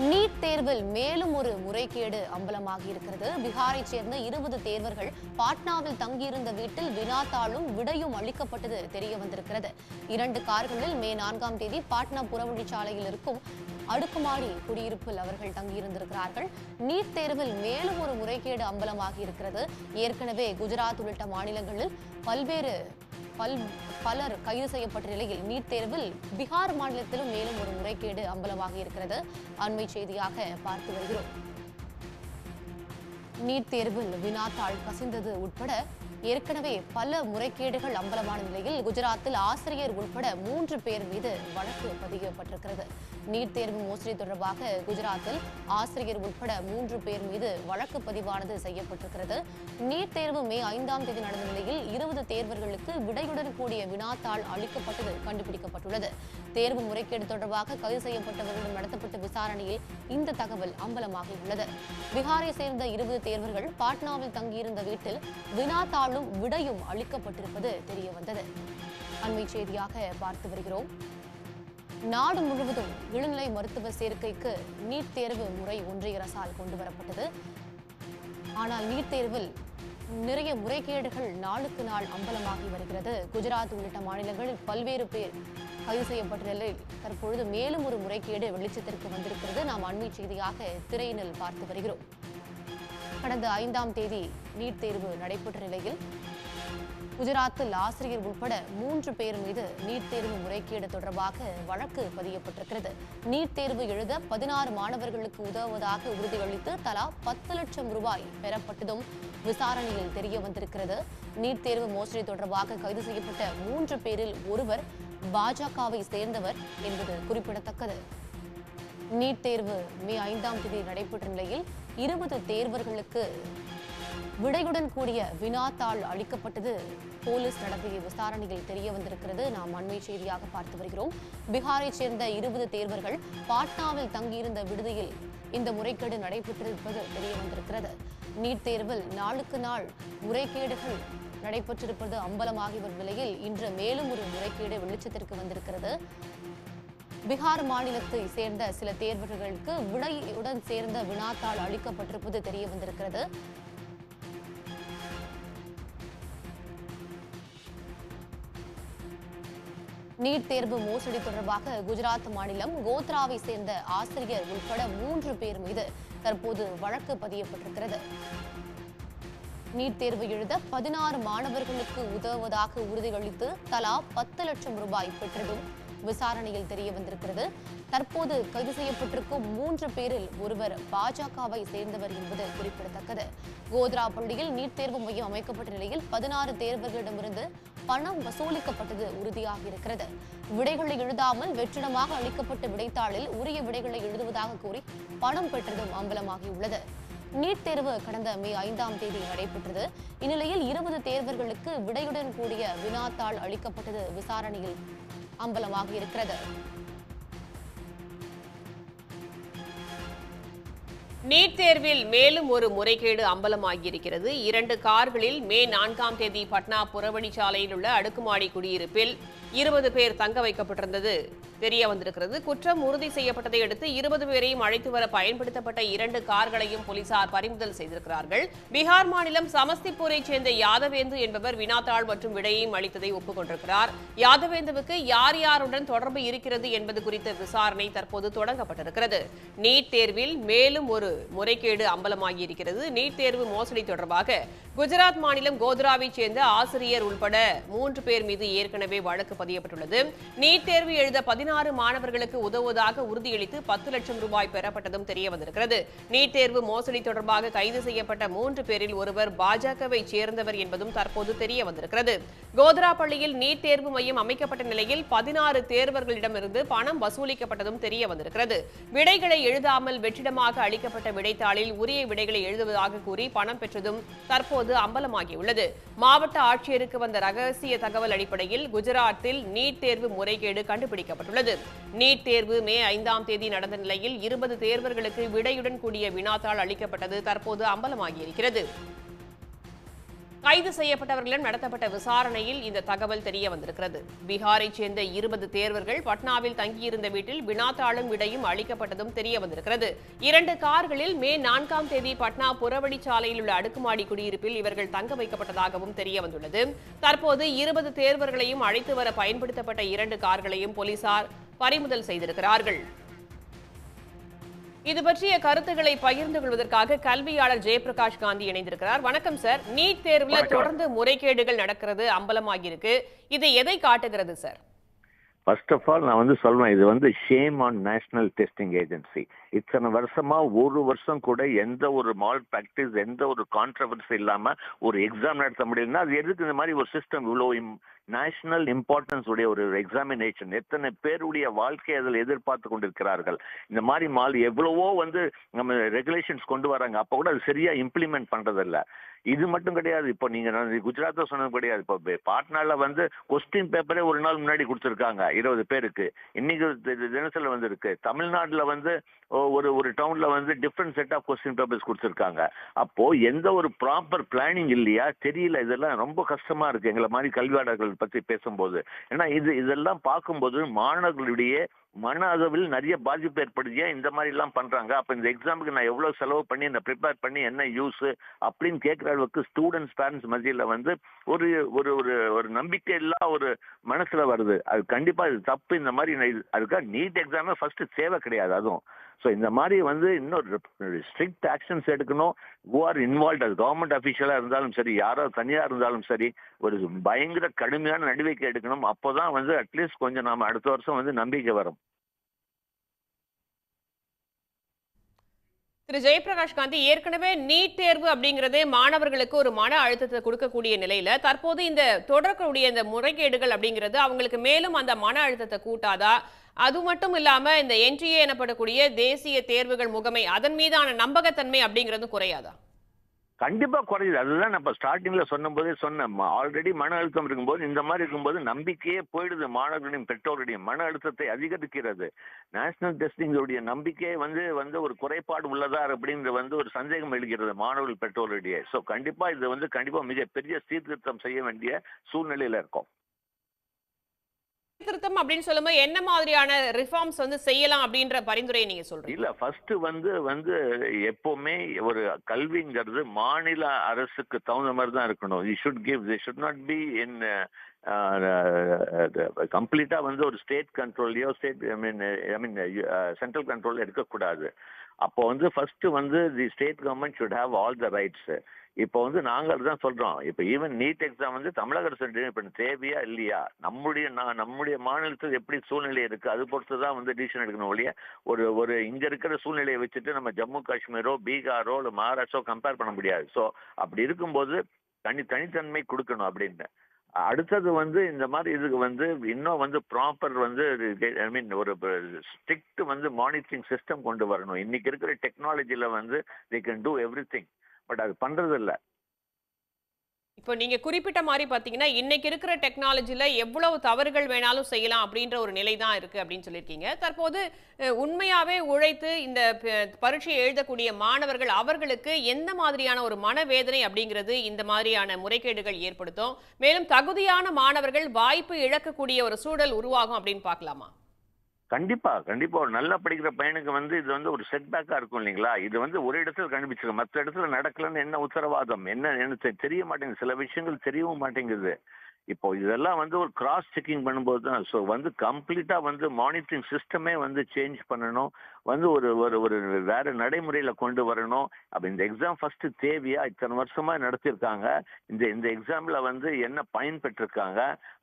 NEET தேர்வில் மேலும் ஒரு முறைகேடு அம்பலமாகி இருக்கிறது. பீகாரைச் சேர்ந்த இருபது தேர்வர்கள் பாட்னாவில் தங்கியிருந்த வீட்டில் வினாத்தாளும் விடையும் அளிக்கப்பட்டது தெரிய வந்திருக்கிறது. இரண்டு கார்களில் மே நான்காம் தேதி பாட்னா புறவழிச்சாலையில் இருக்கும் அடுக்குமாடி குடியிருப்பில் அவர்கள் தங்கியிருந்திருக்கிறார்கள். நீட் தேர்வில் மேலும் ஒரு முறைகேடு அம்பலமாகி இருக்கிறது. ஏற்கனவே குஜராத் உள்ளிட்ட மாநிலங்களில் பல்வேறு பல் பலர் கைது செய்யப்பட்ட நிலையில் நீட் தேர்வில் பீகார் மாநிலத்திலும் மேலும் ஒரு முறைகேடு அம்பலமாகி இருக்கிறது. அண்மை செய்தியாக பார்த்து வருகிறோம். நீட் தேர்வில் வினாத்தாள் கசிந்தது உட்பட ஏற்கனவே பல முறைகேடுகள் அம்பலமான நிலையில் குஜராத்தில் ஆசிரியர் உட்பட மூன்று பேர் மீது வழக்கு பதியப்பட்டிருக்கிறது. நீட் தேர்வு மோசடி தொடர்பாக குஜராத்தில் ஆசிரியர் உட்பட மூன்று பேர் மீது வழக்கு பதிவானது செய்யப்பட்டிருக்கிறது. நீட் தேர்வு மே ஐந்தாம் தேதி நடந்த நிலையில் இருபது தேர்வர்களுக்கு விடையுடன் கூடிய வினாத்தாள் அளிக்கப்பட்டது கண்டுபிடிக்கப்பட்டுள்ளது. தேர்வு முறைகேடு தொடர்பாக கைது செய்யப்பட்டவர்களிடம் நடத்தப்பட்ட விசாரணையில் இந்த தகவல் அம்பலமாகியுள்ளது பீகாரை சேர்ந்த இருபது தேர்வர்கள் பாட்னாவில் தங்கியிருந்த வீட்டில் வினாத்தாளும் விடையும் அளிக்கப்பட்டிருப்பது தெரியவந்தது. அண்மை செய்தியாக பார்த்து வருகிறோம். நாடு முழுவதும் இளநிலை மருத்துவ சேர்க்கைக்கு நீட் தேர்வு முறை ஒன்றிய அரசால் கொண்டு வரப்பட்டது. ஆனால் நீட் தேர்வில் நிறைய முறைகேடுகள் நாளுக்கு நாள் அம்பலமாகி வருகிறது. குஜராத் உள்ளிட்ட மாநிலங்களில் பல்வேறு பேர் கைது செய்யப்பட்ட நிலையில் தற்பொழுது மேலும் ஒரு முறைகேடு வெளிச்சத்திற்கு வந்திருக்கிறது. நாம் அண்மை செய்தியாக திரையினில் பார்த்து வருகிறோம். கடந்த ஐந்தாம் தேதி நீட் தேர்வு நடைபெற்ற நிலையில் குஜராத்தில் ஆசிரியர் உட்பட மூன்று பேர் மீது நீட் தேர்வு முறைகேடு தொடர்பாக வழக்கு பதியப்பட்டிருக்கிறது. நீட் தேர்வு எழுத பதினாறு மாணவர்களுக்கு உதவுவதாக உறுதியளித்து தலா பத்து லட்சம் ரூபாய் பெறப்பட்டதும் விசாரணையில் தெரிய வந்திருக்கிறது. நீட் தேர்வு மோசடி தொடர்பாக கைது செய்யப்பட்ட மூன்று பேரில் ஒருவர் பாஜகவை சேர்ந்தவர் என்பது குறிப்பிடத்தக்கது. நீட் தேர்வு மே ஐந்தாம் தேதி நடைபெற்ற நிலையில் இருபது தேர்வர்களுக்கு விடையுடன் கூடிய வினாத்தாள் அளிக்கப்பட்டது. போலீஸ் நடத்திய விசாரணையில் தெரிய வந்திருக்கிறது. நாம் அண்மை செய்தியாக பார்த்து வருகிறோம். பீகாரைச் சேர்ந்த இருபது தேர்வர்கள் பாட்னாவில் தங்கியிருந்த விடுதியில் இந்த முறைகேடு நடைபெற்றிருப்பது தெரிய வந்திருக்கிறது. நீட் தேர்வில் நாளுக்கு நாள் முறைகேடுகள் நடைபெற்றிருப்பது அம்பலமாகி வரும் நிலையில் இன்று மேலும் ஒரு முறைகேடு வெளிச்சத்திற்கு வந்திருக்கிறது. பீகார் மாநிலத்தை சேர்ந்த சில தேர்வர்களுக்கு விடையுடன் சேர்ந்த வினாத்தாள் அளிக்கப்பட்டிருப்பது தெரிய வந்திருக்கிறது. நீட் தேர்வு மோசடி தொடர்பாக குஜராத் மாநிலம் கோத்ராவை சேர்ந்த ஆசிரியர் உட்பட மூன்று பேர் மீது தற்போது வழக்கு பதியப்பட்டிருக்கிறது. நீட் தேர்வு எழுத பதினாறு மாணவர்களுக்கு உதவுவதாக உறுதியளித்து தலா பத்து லட்சம் ரூபாய் பெற்றதும் விசாரணையில் தெரிய வந்திருக்கிறது. தற்போது கைது செய்யப்பட்டிருக்கும் மூன்று பேரில் ஒருவர் பாஜகவை சேர்ந்தவர் என்பது குறிப்பிடத்தக்கது. கோத்ரா பள்ளியில் நீட் தேர்வு மையம் அமைக்கப்பட்ட நிலையில் பதினாறு தேர்வர்களிடமிருந்து பணம் வசூலிக்கப்பட்டது உறுதியாக இருக்கிறது. விடைகளை எழுதாமல் வெற்றிடமாக அளிக்கப்பட்ட விடைத்தாளில் உரிய விடைகளை எழுதுவதாக கூறி பணம் பெற்றதும் அம்பலமாகியுள்ளது. நீட் தேர்வு கடந்த மே ஐந்தாம் தேதி நடைபெற்றது. இந்நிலையில் இருபது தேர்வர்களுக்கு விடையுடன் கூடிய வினாத்தாள் அளிக்கப்பட்டது விசாரணையில் அம்பலமாக இருக்கிறது. நீட் தேர்வில் மேலும் ஒரு முறைகேடு அம்பலமாகியிருக்கிறது. இரண்டு கார்களில் மே நான்காம் தேதி பட்னா புறவழிச்சாலையில் உள்ள அடுக்குமாடி குடியிருப்பில் இருபது பேர் தங்க வைக்கப்பட்டிருந்தது. தெரிய வந்திருக்கிறது. குற்றம் உறுதி செய்யப்பட்டதை அடுத்து இருபது பேரையும் அழைத்து வர பயன்படுத்தப்பட்ட இரண்டு கார்களையும் போலீசார் பறிமுதல் செய்திருக்கிறார்கள். பீகார் மாநிலம் சமஸ்திபூரை சேர்ந்த யாதவேந்து என்பவர் வினாத்தாள் மற்றும் விடையையும் அளித்ததை ஒப்புக்கொண்டிருக்கிறார். யாதவேந்துவுக்கு யார் யாருடன் தொடர்பு இருக்கிறது என்பது குறித்த விசாரணை தற்போது தொடங்கப்பட்டிருக்கிறது. நீட் தேர்வில் மேலும் ஒரு முறைகேடு அம்பலமாகி இருக்கிறது நீட் தேர்வு மோசடி தொடர்பாக குஜராத் மாநிலம் கோத்ராவைச் சேர்ந்த ஆசிரியர் உள்பட மூன்று பேர் மீது ஏற்கனவே வழக்கு பதியப்பட்டுள்ளது. நீட் தேர்வு எழுத பதினாறு மாணவர்களுக்கு உதவுவதாக உறுதியளித்து பத்து லட்சம் ரூபாய் பெறப்பட்டதும் தெரியவந்திருக்கிறது நீட் தேர்வு மோசடி தொடர்பாக கைது செய்யப்பட்ட மூன்று பேரில் ஒருவர் பாஜகவை சேர்ந்தவர் என்பதும் தற்போது தெரிய வந்திருக்கிறது. கோத்ரா பள்ளியில் நீட் தேர்வு மையம் அமைக்கப்பட்ட நிலையில் பதினாறு தேர்வர்களிடமிருந்து பணம் வசூலிக்கப்பட்டதும் தெரிய வந்திருக்கிறது. விடைகளை எழுதாமல் வெற்றிடமாக அளிக்கப்பட்ட விடைத்தாளில் உரிய விடைகளை எழுதுவதாக கூறி பணம் பெற்றதும் தற்போது அம்பலமாகியுள்ளது. மாவட்ட ஆட்சியருக்கு வந்த ரகசிய தகவல் அடிப்படையில் குஜராத்தில் நீட் தேர்வு முறைகேடு கண்டுபிடிக்கப்பட்டுள்ளது. நீட் தேர்வு மே ஐந்தாம் தேதி நடந்த நிலையில் இருபது தேர்வர்களுக்கு விடையுடன் கூடிய வினாத்தாள் அளிக்கப்பட்டது தற்போது அம்பலமாகியிருக்கிறது. கைது செய்யப்பட்டவர்களிடம் நடத்தப்பட்ட விசாரணையில் இந்த தகவல் தெரிய வந்திருக்கிறது பீகாரைச் சேர்ந்த இருபது தேர்வர்கள் பட்னாவில் தங்கியிருந்த வீட்டில் வினாத்தாளும் விடையும் அளிக்கப்பட்டதும் தெரிய வந்திருக்கிறது இரண்டு கார்களில் மே நான்காம் தேதி பட்னா புறவழிச்சாலையில் உள்ள அடுக்குமாடி குடியிருப்பில் இவர்கள் தங்க வைக்கப்பட்டதாகவும் தெரிய வந்துள்ளது தற்போது இருபது தேர்வர்களையும் அழைத்து வர பயன்படுத்தப்பட்ட இரண்டு கார்களையும் போலீசார் பறிமுதல் செய்திருக்கிறார்கள். இது பற்றிய கருத்துக்களை பகிர்ந்து கொள்வதற்காக கல்வியாளர் ஜெயபிரகாஷ் காந்தி இணைந்திருக்கிறார். வணக்கம் சார். நீட் தேர்வுல. தொடர்ந்து முறைகேடுகள் நடக்கிறது அம்பலமாகியிருக்கு. இது எதை காட்டுகிறது சார்? ஃபர்ஸ்ட் ஆஃப் ஆல் நான் வந்து சொல்றேன் இது வந்து shame on national testing agency இத்தனை வருஷமா ஒரு வருஷம் கூட எந்த ஒரு மால் ப்ராக்டிஸ் எந்த ஒரு கான்ட்ரவர்சி இல்லாம ஒரு எக்ஸாம் நடத்த முடியலன்னா அது எதுக்கு இந்த மாதிரி ஒரு சிஸ்டம் இவ்வளோ நேஷனல் இம்பார்ட்டன்ஸ் உடைய ஒரு எக்ஸாமினேஷன் எத்தனை பேருடைய வாழ்க்கை அதில் எதிர்பார்த்து கொண்டிருக்கிறார்கள். இந்த மாதிரி மால் எவ்வளவோ வந்து நம்ம ரெகுலேஷன்ஸ் கொண்டு வராங்க. அப்போ கூட அது சரியா இம்ப்ளிமெண்ட் பண்றதில்ல. இது மட்டும் கிடையாது. இப்போ நீங்க நான் சொன்னது கிடையாது. இப்போ பாட்னால வந்து கொஸ்டின் பேப்பரே ஒரு நாள் முன்னாடி கொடுத்துருக்காங்க இருபது பேருக்கு. இன்னைக்கு தி- வந்திருக்கு. தமிழ்நாட்டில் வந்து ஓ, ஒரு ஒரு டவுன்ல வந்து different set of question papers கொடுத்துருக்காங்க. அப்போ எந்த ஒரு ப்ராப்பர் பிளானிங் இல்லையா? தெரியல. இதெல்லாம் ரொம்ப கஷ்டமா இருக்கு. எங்களை மாதிரி கல்வியாளர்கள் பத்தி பேசும்போது. ஏன்னா இது இதெல்லாம் பார்க்கும்போது மாணவர்களுடைய மன அளவில் நிறைய பாதிப்பு ஏற்படுத்தியா இந்த மாதிரி எல்லாம் பண்றாங்க. அப்ப இந்த எக்ஸாமுக்கு நான் எவ்வளவு செலவு பண்ணி இந்த ப்ரிப்பேர் பண்ணி என்ன யூஸ் அப்படின்னு கேட்கிற அளவுக்கு ஸ்டூடெண்ட்ஸ் பேரண்ட்ஸ் மத்தியில வந்து ஒரு ஒரு ஒரு ஒரு நம்பிக்கை இல்லா ஒரு மனசுல வருது. அது கண்டிப்பா இது தப்பு. இந்த மாதிரி அதுக்காக நீட் எக்ஸாமே ஃபர்ஸ்ட் தேவை கிடையாது. அதுவும் ஸோ இந்த மாதிரி வந்து இன்னொரு ஸ்ட்ரிக்ட் ஆக்ஷன்ஸ் எடுக்கணும். ஹூ ஆர் இன்வால்வ் அது கவர்மெண்ட் அஃபீஷியலாக இருந்தாலும் சரி யாரோ தனியாக இருந்தாலும் சரி ஒரு பயங்கர கடுமையான நடவடிக்கை எடுக்கணும். அப்போதான் வந்து அட்லீஸ்ட் கொஞ்சம் நாம அடுத்த வருஷம் வந்து நம்பிக்கை வரும். திரு. ஜெயபிரகாஷ் காந்தி ஏற்கனவே நீட் தேர்வு அப்படிங்கறதே மாணவர்களுக்கு ஒரு மன அழுத்தத்தை கொடுக்கக்கூடிய நிலையில தற்போது இந்த தொடரக்கூடிய இந்த முறைகேடுகள் அப்படிங்கிறது அவங்களுக்கு மேலும் அந்த மன அழுத்தத்தை கூட்டாதா? அது மட்டும் இல்லாம இந்த என்டிஏ எனப்படக்கூடிய தேசிய தேர்வுகள் முகமை அதன் மீதான நம்பகத்தன்மை அப்படிங்கிறது குறையாதா? கண்டிப்பா குறையுது. அதுதான் நம்ம ஸ்டார்டிங்ல சொன்னபோதே சொன்னேன். ஆல்ரெடி மன அழுத்தம் இருக்கும்போது இந்த மாதிரி இருக்கும்போது நம்பிக்கையே போயிடுது. மாணவர்களின் பெற்றோருடைய மன அழுத்தத்தை அதிகரிக்கிறது. நேஷனல் டெஸ்டிங்களுடைய நம்பிக்கையே வந்து வந்து ஒரு குறைபாடு உள்ளதா அப்படிங்கிற வந்து ஒரு சந்தேகம் எழுகிறது மாணவர்கள் பெற்றோருடைய. ஸோ கண்டிப்பா இது வந்து கண்டிப்பா மிகப்பெரிய சீர்திருத்தம் செய்ய வேண்டிய சூழ்நிலையில இருக்கும். திருத்தம் அப்படின்னு சொல்லும்போது என்ன மாதிரியான ரிஃபார்ம்ஸ் வந்து செய்யலாம் அப்படின்ற பரிந்துரையை நீங்க சொல்றீங்க? இல்ல ஃபர்ஸ்ட் வந்து வந்து எப்பவுமே ஒரு கல்விங்கிறது மாநில அரசுக்கு தகுந்த மாதிரி தான் இருக்கணும். You should give the should not be in கம்ப்ளீட்டா வந்து ஒரு state கண்ட்ரோல்லையோ state I mean I mean central control இருக்கக்கூடாது அப்போ வந்து ஃபர்ஸ்ட் வந்து the state government should have all the rights இப்போ வந்து நாங்கள் அதுதான் சொல்றோம். இப்போ ஈவன் நீட் எக்ஸாம் வந்து தமிழக அரசு இப்போ தேவையா இல்லையா? நம்முடைய நான் நம்முடைய மாநிலத்தில் எப்படி சூழ்நிலை இருக்கு? அது பொறுத்து தான் வந்து டிசிஷன் எடுக்கணும் ஒழிய ஒரு ஒரு இங்க இருக்கிற சூழ்நிலையை வச்சுட்டு நம்ம ஜம்மு காஷ்மீரோ பீகாரோ இல்லை மகாராஷ்டிரோ கம்பேர் பண்ண முடியாது. ஸோ அப்படி இருக்கும்போது தனி தனித்தன்மை கொடுக்கணும் அப்படின்னு. அடுத்தது வந்து இந்த மாதிரி இதுக்கு வந்து இன்னும் வந்து ப்ராப்பர் வந்து ஐ மீன் ஒரு ஸ்ட்ரிக்ட் வந்து மானிட்டரிங் சிஸ்டம் கொண்டு வரணும். இன்னைக்கு இருக்கிற டெக்னாலஜில வந்து they can do everything but அது பண்றது இல்ல இப்போ நீங்க குறிப்பிட்ட மாதிரி பாத்தீங்கன்னா இன்னைக்கு இருக்கிற டெக்னாலஜில எவ்வளவு தவறுகள் வேணாலும் செய்யலாம் அப்படின்ற ஒரு நிலை தான் இருக்கு அப்படின்னு சொல்லியிருக்கீங்க. தற்போது உண்மையாவே உழைத்து இந்த ப- பரீட்சையை எழுதக்கூடிய மாணவர்கள் அவர்களுக்கு எந்த மாதிரியான ஒரு மனவேதனை அப்படிங்கிறது இந்த மாதிரியான முறைகேடுகள் ஏற்படுத்தும்? மேலும் தகுதியான மாணவர்கள் வாய்ப்பு இழக்கக்கூடிய ஒரு சூழல் உருவாகும் அப்படின்னு பார்க்கலாமா? கண்டிப்பா கண்டிப்பா. ஒரு நல்லா படிக்கிற பையனுக்கு வந்து இது வந்து ஒரு செட்பேக்கா இருக்கும் இல்லைங்களா? இது வந்து ஒரு இடத்துல கண்டுபிடிச்சிருக்கு மற்ற இடத்துல நடக்கலன்னு என்ன உத்தரவாதம்? என்ன என்ன தெரிய மாட்டேங்குது. சில விஷயங்கள் தெரியவும் மாட்டேங்குது. இப்போ இதெல்லாம் வந்து ஒரு கிராஸ் செக்கிங் பண்ணும்போது தான். ஸோ வந்து கம்ப்ளீட்டா வந்து மானிட்டரிங் சிஸ்டமே வந்து சேஞ்ச் பண்ணணும். வந்து ஒரு ஒரு ஒரு வேற நடைமுறையில கொண்டு வரணும். அப்ப இந்த எக்ஸாம் ஃபர்ஸ்ட் தேவையா? இத்தனை வருஷமா நடத்திருக்காங்க. இந்த இந்த எக்ஸாம்ல வந்து என்ன பயன் பெற்றிருக்காங்க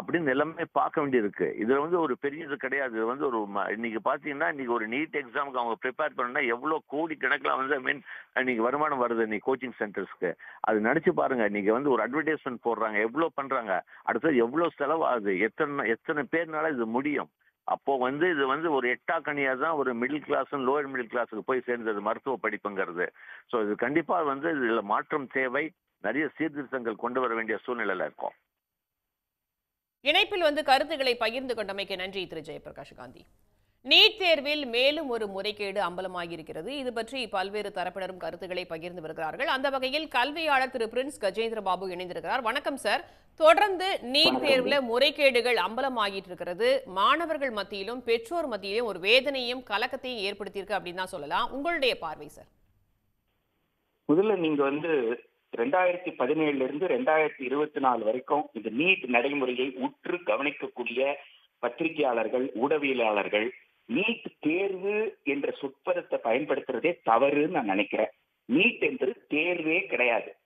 அப்படின்னு எல்லாமே பார்க்க வேண்டியிருக்கு. இதுல வந்து ஒரு பெரிய இது கிடையாது. இது வந்து ஒரு இன்னைக்கு பாத்தீங்கன்னா இன்னைக்கு ஒரு நீட் எக்ஸாமுக்கு அவங்க ப்ரிப்பேர் பண்ணா எவ்வளவு கோடி கணக்கில் வந்து ஐ மீன் இன்னைக்கு வருமானம் வருது இன்னைக்கு கோச்சிங் சென்டர்ஸ்க்கு அது நினைச்சு பாருங்க. இன்னைக்கு வந்து ஒரு அட்வர்டைஸ்மெண்ட் போடுறாங்க. எவ்வளவு பண்றாங்க? அடுத்தது எவ்வளவு செலவாகுது? எத்தனை எத்தனை பேர்னால இது முடியும்? அப்போ வந்து இது வந்து ஒரு எட்டா கனியா தான் ஒரு மிடில் கிளாஸும் லோயர் மிடில் கிளாஸுக்கு போய் சேர்ந்தது மருத்துவ படிப்புங்கிறது. ஸோ இது கண்டிப்பா வந்து இதுல மாற்றம் தேவை. நிறைய சீர்திருத்தங்கள் கொண்டு வர வேண்டிய சூழ்நிலையில் இருக்கும். இணைப்பில் வந்து கருத்துக்களை பகிர்ந்து கொண்டமைக்கு நன்றி திரு. ஜெயபிரகாஷ் காந்தி. நீட் தேர்வில் மேலும் ஒரு முறைகேடு அம்பலமாகியிருக்கிறது. இது பற்றி பல்வேறு தரப்பினரும் கருத்துக்களை பகிர்ந்து வருகிறார்கள். அந்த வகையில் கல்வியாளர் திரு பிரின்ஸ் கஜேந்திர பாபு இணைந்திருக்கிறார். வணக்கம் சார். தொடர்ந்து நீட் தேர்வுல முறைகேடுகள் அம்பலமாகிட்டு இருக்கிறது மாணவர்கள் மத்தியிலும் பெற்றோர் மத்தியிலும் ஒரு வேதனையும் கலக்கத்தையும் ஏற்படுத்தியிருக்கு அப்படின்னு தான் சொல்லலாம். உங்களுடைய பார்வை சார்? முதல்ல நீங்க வந்து ரெண்டாயிரத்தி பதினேழுல இருந்து ரெண்டாயிரத்தி இருபத்தி நாலு வரைக்கும் இந்த நீட் நடைமுறையை உற்று கவனிக்கக்கூடிய பத்திரிகையாளர்கள் ஊடகவியலாளர்கள் நீட் தேர்வு என்ற சொற்பதத்தை பயன்படுத்துறதே தவறுன்னு நான் நினைக்கிறேன். நீட் என்று தேர்வே கிடையாது.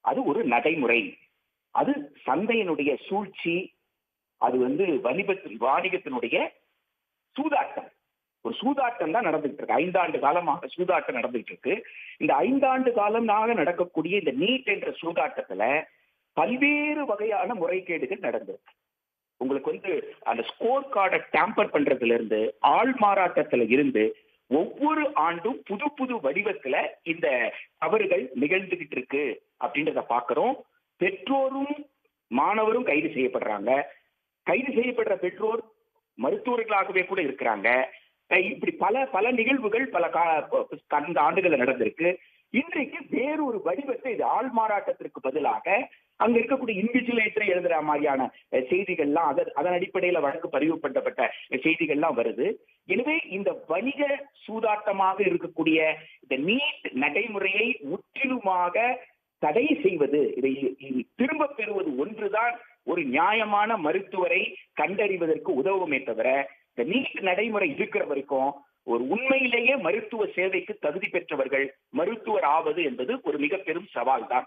அது ஒரு நடைமுறை. அது சந்தையினுடைய சூழ்ச்சி அது வந்து வணிபத்தின் வாணிகத்தினுடைய சூதாட்டம். ஒரு சூதாட்டம் தான் நடந்துகிட்டு இருக்கு ஐந்தாண்டு காலமாக சூதாட்டம் நடந்துகிட்டு இருக்கு இந்த ஐந்தாண்டு காலமாக நடக்கக்கூடிய இந்த நீட் என்ற சூதாட்டத்துல பல்வேறு வகையான முறைகேடுகள் நடந்திருக்கு. உங்களுக்கு வந்து அந்த ஸ்கோர் கார்டை டேம்பர் பண்றதுல இருந்து ஆள் மாறாட்டத்துல இருந்து ஒவ்வொரு ஆண்டும் புது புது வடிவத்துல இந்த தவறுகள் நிகழ்ந்துகிட்டு இருக்கு அப்படின்றத பாக்குறோம். பெற்றோரும் மாணவரும் கைது செய்யப்படுறாங்க. கைது செய்யப்படுற பெற்றோர் மருத்துவர்களாகவே கூட இருக்கிறாங்க. இப்படி பல பல நிகழ்வுகள் பல கடந்த ஆண்டுகள் நடந்திருக்கு. இன்றைக்கு வேறொரு வடிவத்தை இது ஆள் மாறாட்டத்திற்கு பதிலாக அங்க இருக்கக்கூடிய இன்விஜிலேட்டர் எழுதுற மாதிரியான செய்திகள்லாம் அதன் அதன் அடிப்படையில வழக்கு பதிவு பண்ணப்பட்ட செய்திகள்லாம் வருது. எனவே இந்த வணிக சூதாட்டமாக இருக்கக்கூடிய இந்த நீட் நடைமுறையை முற்றிலுமாக தடை செய்வது இதை திரும்ப பெறுவது ஒன்றுதான் ஒரு நியாயமான மருத்துவரை கண்டறிவதற்கு உதவுமே தவிர இந்த நீட் நடைமுறை இருக்கிற வரைக்கும் ஒரு உண்மையிலேயே மருத்துவ சேவைக்கு தகுதி பெற்றவர்கள் மருத்துவர் ஆவது என்பது ஒரு மிக பெரும் சவால் தான்